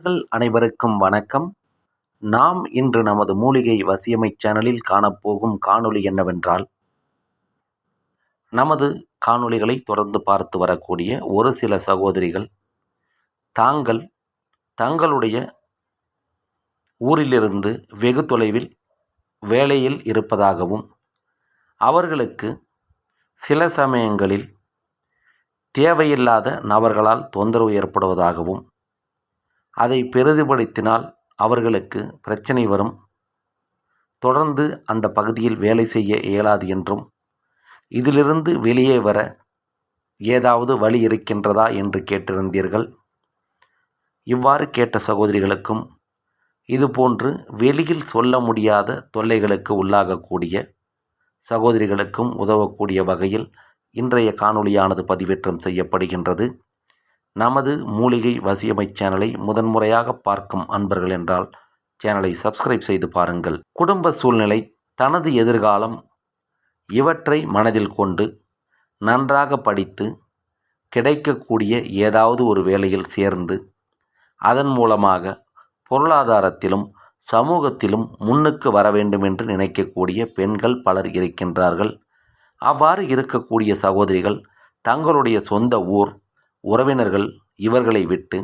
அனைவருக்கும் வணக்கம். நாம் இன்று நமது மூலிகை வசியமை சேனலில் காணப்போகும் காணொளி என்னவென்றால் நமது காணொளிகளை தொடர்ந்து பார்த்து வரக்கூடிய ஒரு சில சகோதரிகள் தாங்கள் தங்களுடைய ஊரிலிருந்து வெகு தொலைவில் வேலையில் இருப்பதாகவும் அவர்களுக்கு சில சமயங்களில் தேவையில்லாத நபர்களால் தொந்தரவு ஏற்படுவதாகவும் அதை பெரிதுபடுத்தினால் அவர்களுக்கு பிரச்சனை வரும். தொடர்ந்து அந்த பகுதியில் வேலை செய்ய இயலாது என்றும் இதிலிருந்து வெளியே வர ஏதாவது வழி இருக்கின்றதா என்று கேட்டிருந்தீர்கள். இவ்வாறு கேட்ட சகோதரிகளுக்கும் இதுபோன்று வெளியில் சொல்ல முடியாத தொல்லைகளுக்கு உள்ளாகக்கூடிய சகோதரிகளுக்கும் உதவக்கூடிய வகையில் இன்றைய காணொளியானது பதிவேற்றம் செய்யப்படுகின்றது. நமது மூலிகை வசியமை சேனலை முதன்முறையாக பார்க்கும் அன்பர்கள் என்றால் சேனலை சப்ஸ்கிரைப் செய்து பாருங்கள். குடும்ப சூழ்நிலை தனது எதிர்காலம் இவற்றை மனதில் கொண்டு நன்றாக படித்து கிடைக்கக்கூடிய ஏதாவது ஒரு வேலையில் சேர்ந்து அதன் மூலமாக பொருளாதாரத்திலும் சமூகத்திலும் முன்னுக்கு வர வேண்டும் என்று நினைக்கக்கூடிய பெண்கள் பலர் இருக்கின்றார்கள். அவ்வாறு இருக்கக்கூடிய சகோதரிகள் தங்களுடைய சொந்த ஊர் உறவினர்கள் இவர்களை விட்டு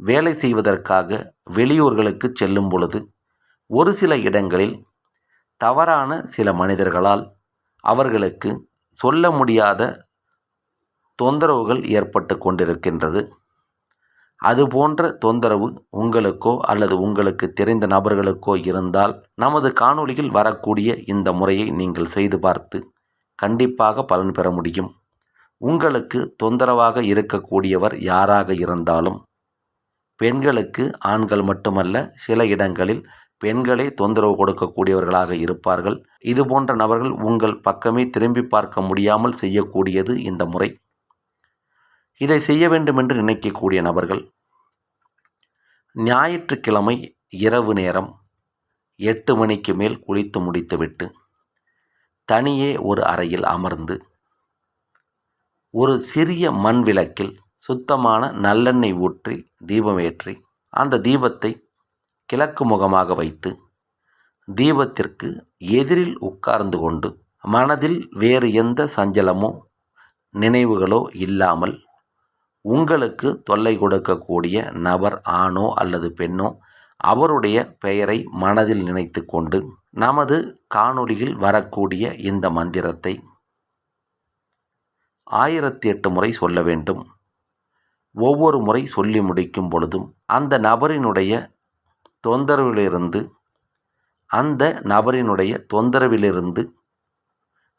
வேலை செய்வதற்காக வெளியூர்களுக்கு செல்லும் பொழுது ஒரு சில இடங்களில் தவறான சில மனிதர்களால் அவர்களுக்கு சொல்ல முடியாத தொந்தரவுகள் ஏற்பட்டு கொண்டிருக்கின்றது. அது போன்ற தொந்தரவு உங்களுக்கோ அல்லது உங்களுக்கு தெரிந்த நபர்களுக்கோ இருந்தால் நமது காணொளியில் வரக்கூடிய இந்த முறையை நீங்கள் செய்து பார்த்து கண்டிப்பாக பலன் பெற முடியும். உங்களுக்கு தொந்தரவாக இருக்கக்கூடியவர் யாராக இருந்தாலும் பெண்களுக்கு ஆண்கள் மட்டுமல்ல சில இடங்களில் பெண்களே தொந்தரவு கொடுக்கக்கூடியவர்களாக இருப்பார்கள். இது போன்ற நபர்கள் உங்கள் பக்கமே திரும்பி பார்க்க முடியாமல் செய்யக்கூடியது இந்த முறை. இதை செய்ய வேண்டும் என்று நினைக்கக்கூடிய நபர்கள் ஞாயிற்றுக்கிழமை இரவு நேரம் எட்டு மணிக்கு மேல் குளித்து முடித்துவிட்டு தனியே ஒரு அறையில் அமர்ந்து ஒரு சிறிய மண் விளக்கில் சுத்தமான நல்லெண்ணெய் ஊற்றி தீபம் ஏற்றி அந்த தீபத்தை கிழக்கு முகமாக வைத்து தீபத்திற்கு எதிரில் உட்கார்ந்து கொண்டு மனதில் வேறு எந்த சஞ்சலமோ நினைவுகளோ இல்லாமல் உங்களுக்கு தொல்லை கொடுக்கக்கூடிய நபர் ஆணோ அல்லது பெண்ணோ அவருடைய பெயரை மனதில் நினைத்து கொண்டு நமது காணொளியில் வரக்கூடிய இந்த மந்திரத்தை ஆயிரத்தி எட்டு முறை சொல்ல வேண்டும். ஒவ்வொரு முறை சொல்லி முடிக்கும் பொழுதும் அந்த நபரினுடைய தொந்தரவிலிருந்து அந்த நபரினுடைய தொந்தரவிலிருந்து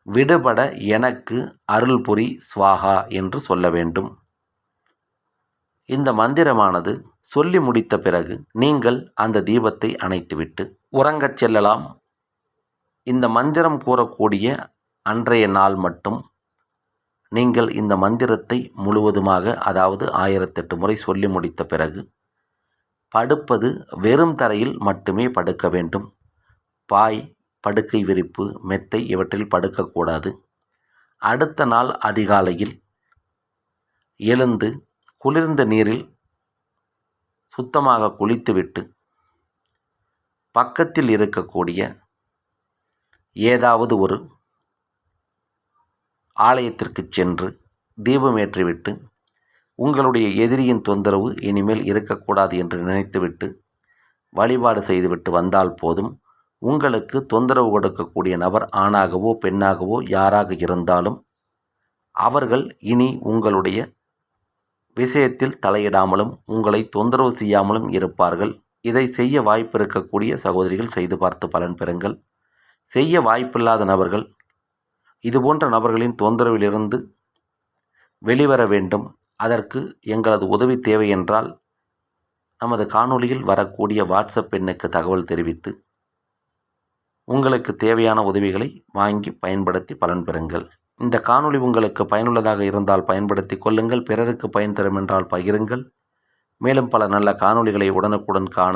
விடுபட எனக்கு அருள் புரி ஸ்வாகா என்று சொல்ல வேண்டும். இந்த மந்திரமானது சொல்லி முடித்த பிறகு நீங்கள் அந்த தீபத்தை அணைத்துவிட்டு உறங்கச் செல்லலாம். இந்த மந்திரம் கூறக்கூடிய அன்றைய நாள் மட்டும் நீங்கள் இந்த மந்திரத்தை முழுவதுமாக அதாவது ஆயிரத்தெட்டு முறை சொல்லி முடித்த பிறகு படுப்பது வெறும் தரையில் மட்டுமே படுக்க வேண்டும். பாய் படுக்கை விரிப்பு மெத்தை இவற்றில் படுக்கக்கூடாது. அடுத்த நாள் அதிகாலையில் எழுந்து குளிர்ந்த நீரில் சுத்தமாக குளித்துவிட்டு பக்கத்தில் இருக்கக்கூடிய ஏதாவது ஒரு ஆலயத்திற்கு சென்று தீபம் ஏற்றிவிட்டு உங்களுடைய எதிரியின் தொந்தரவு இனிமேல் இருக்கக்கூடாது என்று நினைத்துவிட்டு வழிபாடு செய்துவிட்டு வந்தால் போதும் உங்களுக்கு தொந்தரவு கொடுக்கக்கூடிய நபர் ஆணாகவோ பெண்ணாகவோ யாராக இருந்தாலும் அவர்கள் இனி உங்களுடைய விஷயத்தில் தலையிடாமலும் உங்களை தொந்தரவு செய்யாமலும் இருப்பார்கள். இதை செய்ய வாய்ப்பு இருக்கக்கூடிய சகோதரிகள் செய்து பார்த்து பலன் பெறுங்கள். செய்ய வாய்ப்பில்லாத நபர்கள் இதுபோன்ற நபர்களின் தொந்தரவிலிருந்து வெளிவர வேண்டும். அதற்கு எங்களது உதவி தேவை என்றால் நமது காணொளியில் வரக்கூடிய வாட்ஸ்அப் எண்ணுக்கு தகவல் தெரிவித்து உங்களுக்கு தேவையான உதவிகளை வாங்கி பயன்படுத்தி பலன் பெறுங்கள். இந்த காணொளி உங்களுக்கு பயனுள்ளதாக இருந்தால் பயன்படுத்தி கொள்ளுங்கள். பிறருக்கு பயன் தரும் என்றால் பகிருங்கள். மேலும் பல நல்ல காணொளிகளை உடனுக்குடன் காண